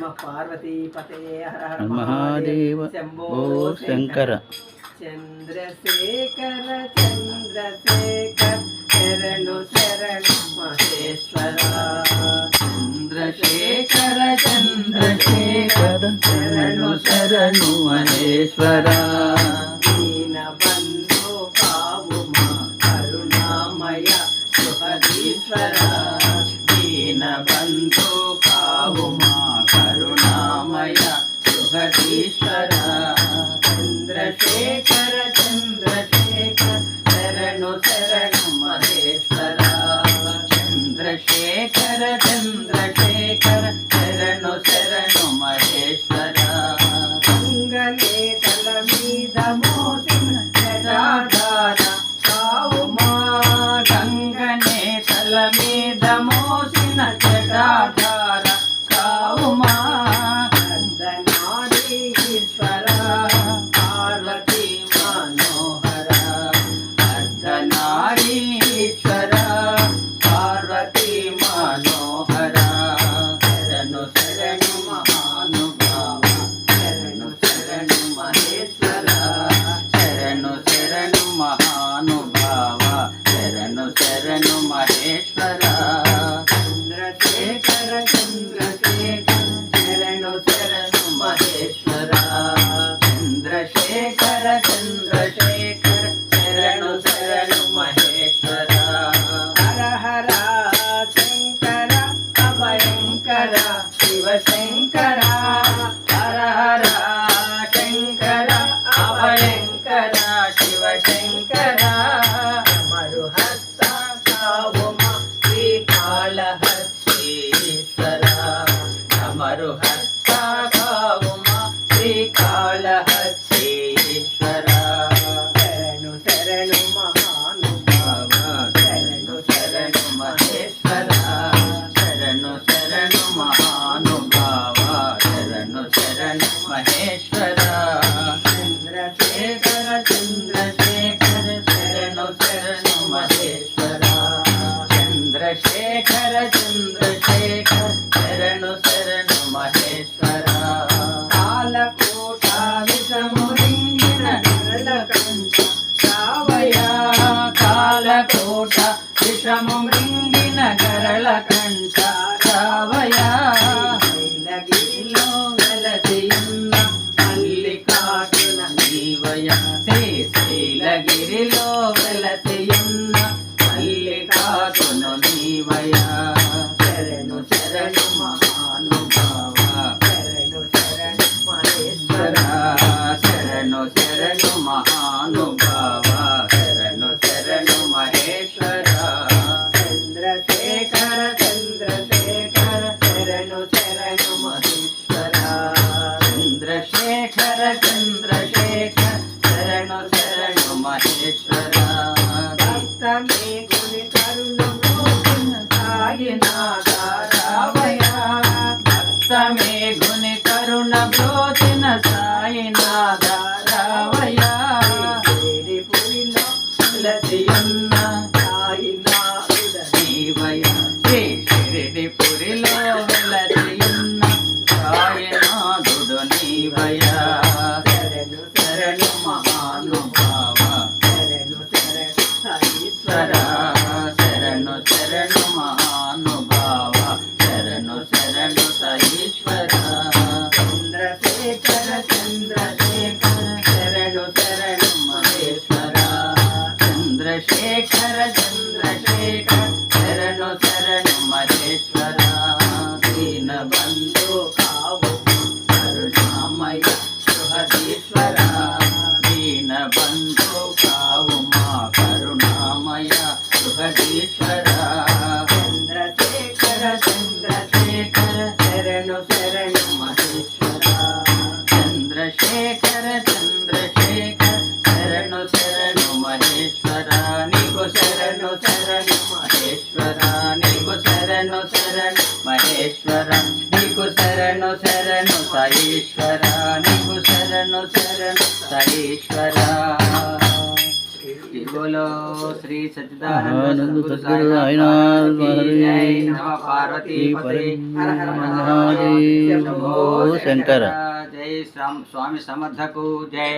నమ పార్వతీపతే హర హర మహాదేవ శంభో ఓ శంకర చంద్రశేఖర చంద్రశేఖర్ శరణు శరణు మహేశ్వర చంద్రశేఖర చంద్రశేఖర శరణు శరణు మహేశ్వర మీద మోసిన జటాధార కావుమా అర్ధనారీశ్వర పార్వతి మనోహర అర్ధనారీశ్వర పార్వతి మనోహర శరణు శరణు మహానుభావ శరణు శరణు మహేశ్వర శరణు శరణు మహానుభావ శరణు శరణు మహేశ్వర చంద్రశేఖర చంద్రశేఖర శరణు శరణు మహేశ్వర. హర హర శంకర అభయంకర శివశంకర. విషమురింగిన గరళ కంఠ రావయ? శైలగిరిలో వెలసియున్న మల్లికార్జున నీవయ శ్రీ Thanks. చంద్రశేఖర చంద్రశేఖర శరణు శరణు మహేశ్వర దీన బంధు కావు కరుణామయ సుహదీశ్వర దీన బంధు కావు మా కరుణామయ సుహదీశ్వర. చంద్రశేఖర సైశ్వర నీకు శరణు శరణు సైశ్వర బోలో శ్రీ సచ్చిదానంద సద్గురు పార్వతీ శంకర. జై స్వామి సమర్థకు. జై.